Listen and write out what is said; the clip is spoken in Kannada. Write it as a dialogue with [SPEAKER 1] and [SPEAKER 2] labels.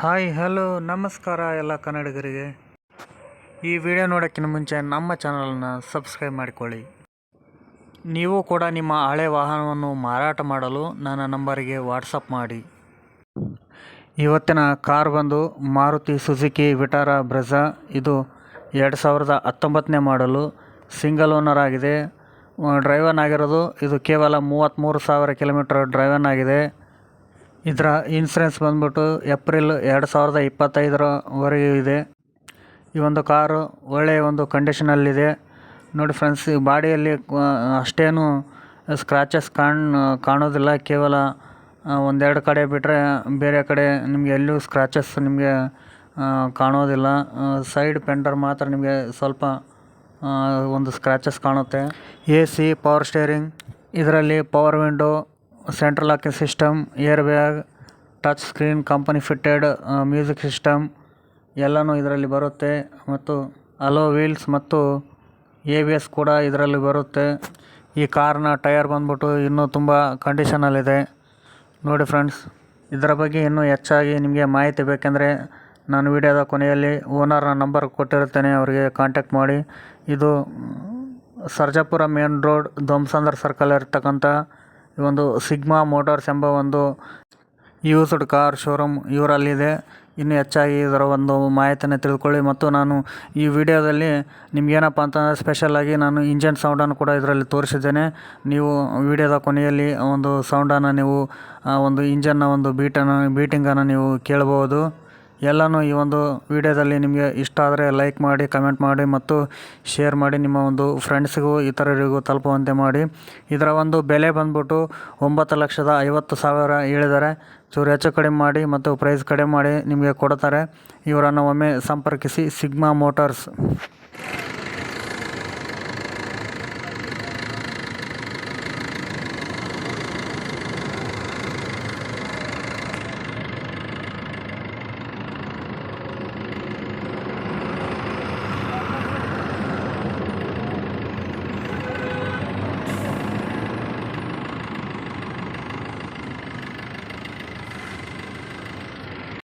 [SPEAKER 1] ಹಾಯ್, ಹಲೋ, ನಮಸ್ಕಾರ ಎಲ್ಲ ಕನ್ನಡಿಗರಿಗೆ. ಈ ವಿಡಿಯೋ ನೋಡೋಕ್ಕಿಂತ ಮುಂಚೆ ನಮ್ಮ ಚಾನಲನ್ನು ಸಬ್ಸ್ಕ್ರೈಬ್ ಮಾಡಿಕೊಳ್ಳಿ. ನೀವು ಕೂಡ ನಿಮ್ಮ ಹಳೆ ವಾಹನವನ್ನು ಮಾರಾಟ ಮಾಡಲು ನನ್ನ ನಂಬರಿಗೆ ವಾಟ್ಸಪ್ ಮಾಡಿ. ಇವತ್ತಿನ ಕಾರ್ ಬಂದು ಮಾರುತಿ ಸುಜುಕಿ ವಿಟಾರಾ ಬ್ರೆಜಾ. ಇದು ಎರಡು ಸಾವಿರದ ಹತ್ತೊಂಬತ್ತನೇ ಮಾಡಲು ಸಿಂಗಲ್ ಓನರ್ ಆಗಿದೆ. ಡ್ರೈವನ್ ಆಗಿರೋದು ಇದು ಕೇವಲ ಮೂವತ್ತ್ಮೂರು ಸಾವಿರ ಕಿಲೋಮೀಟರ್ ಡ್ರೈವನ್ ಆಗಿದೆ ಇದರ ಇನ್ಸೂರೆನ್ಸ್ ಬಂದ್ಬಿಟ್ಟು ಏಪ್ರಿಲ್ ಎರಡು ಸಾವಿರದ ಇಪ್ಪತ್ತೈದರವರೆಗೂ ಇದೆ. ಈ ಒಂದು ಕಾರು ಒಳ್ಳೆಯ ಒಂದು ಕಂಡೀಷನಲ್ಲಿದೆ ನೋಡಿ ಫ್ರೆಂಡ್ಸ್ ಈ ಬಾಡಿಯಲ್ಲಿ ಅಷ್ಟೇನು ಸ್ಕ್ರಾಚಸ್ ಕಾಣ್, ಕಾಣೋದಿಲ್ಲ. ಕೇವಲ ಒಂದೆರಡು ಕಡೆ ಬಿಟ್ಟರೆ ಬೇರೆ ಕಡೆ ನಿಮಗೆ ಎಲ್ಲೂ ಸ್ಕ್ರಾಚಸ್ ನಿಮಗೆ ಕಾಣೋದಿಲ್ಲ. ಸೈಡ್ ಪೆಂಡರ್ ಮಾತ್ರ ನಿಮಗೆ ಸ್ವಲ್ಪ ಒಂದು ಸ್ಕ್ರಾಚಸ್ ಕಾಣುತ್ತೆ. ಎ ಸಿ ಪವರ್ ಸ್ಟೇರಿಂಗ್ ಇದರಲ್ಲಿ power window central locking system, air bag, touch screen, company fitted music system ಎಲ್ಲನೂ ಇದರಲ್ಲಿ ಬರುತ್ತೆ. ಮತ್ತು ಅಲೋ ವೀಲ್ಸ್ ಮತ್ತು ಎ ಬಿ ಎಸ್ ಕೂಡ ಇದರಲ್ಲಿ ಬರುತ್ತೆ. ಈ ಕಾರ್ನ ಟೈರ್ ಬಂದ್ಬಿಟ್ಟು ಇನ್ನೂ ತುಂಬ ಕಂಡೀಷನಲ್ಲಿದೆ. ನೋಡಿ ಫ್ರೆಂಡ್ಸ್, ಇದರ ಬಗ್ಗೆ ಇನ್ನೂ ಹೆಚ್ಚಾಗಿ ನಿಮಗೆ ಮಾಹಿತಿ ಬೇಕೆಂದರೆ ನಾನು ವಿಡಿಯೋದ ಕೊನೆಯಲ್ಲಿ ಓನರ್ನ ನಂಬರ್ ಕೊಟ್ಟಿರುತ್ತೇನೆ, ಅವರಿಗೆ ಕಾಂಟ್ಯಾಕ್ಟ್ ಮಾಡಿ. ಇದು Sarjapura main road Dommasandra circle ಇರ್ತಕ್ಕಂಥ ಈ ಒಂದು ಸಿಗ್ಮಾ ಮೋಟಾರ್ಸ್ ಎಂಬ ಒಂದು ಯೂಸ್ಡ್ ಕಾರ್ ಶೋರೂಮ್ ಇವರಲ್ಲಿದೆ. ಇನ್ನು ಹೆಚ್ಚಾಗಿ ಇದರ ಒಂದು ಮಾಹಿತಿಯನ್ನು ತಿಳ್ಕೊಳ್ಳಿ. ಮತ್ತು ನಾನು ಈ ವಿಡಿಯೋದಲ್ಲಿ ನಿಮಗೇನಪ್ಪ ಅಂತಂದರೆ ಸ್ಪೆಷಲಾಗಿ ನಾನು ಇಂಜನ್ ಸೌಂಡನ್ನು ಕೂಡ ಇದರಲ್ಲಿ ತೋರಿಸಿದ್ದೇನೆ. ನೀವು ವಿಡಿಯೋದ ಕೊನೆಯಲ್ಲಿ ಒಂದು ಸೌಂಡನ್ನು ನೀವು ಒಂದು ಇಂಜನ್ನ ಒಂದು ಬೀಟನ್ನು ಬೀಟಿಂಗನ್ನು ನೀವು ಕೇಳ್ಬೋದು. ಎಲ್ಲನೂ ಈ ಒಂದು ವಿಡಿಯೋದಲ್ಲಿ ನಿಮಗೆ ಇಷ್ಟ ಆದರೆ ಲೈಕ್ ಮಾಡಿ, ಕಮೆಂಟ್ ಮಾಡಿ ಮತ್ತು ಶೇರ್ ಮಾಡಿ. ನಿಮ್ಮ ಒಂದು ಫ್ರೆಂಡ್ಸ್ಗೂ ಇತರರಿಗೂ ತಲುಪುವಂತೆ ಮಾಡಿ. ಇದರ ಒಂದು ಬೆಲೆ ಬಂದ್ಬಿಟ್ಟು ಒಂಬತ್ತು ಲಕ್ಷದ ಐವತ್ತು ಸಾವಿರ ಹೇಳಿದ್ದಾರೆ. ಚೂರು ಹೆಚ್ಚು ಕಡಿಮೆ ಮಾಡಿ ಮತ್ತು ಪ್ರೈಸ್ ಕಡಿಮೆ ಮಾಡಿ ನಿಮಗೆ ಕೊಡ್ತಾರೆ. ಇವರನ್ನು ಒಮ್ಮೆ ಸಂಪರ್ಕಿಸಿ. Sigma Motors.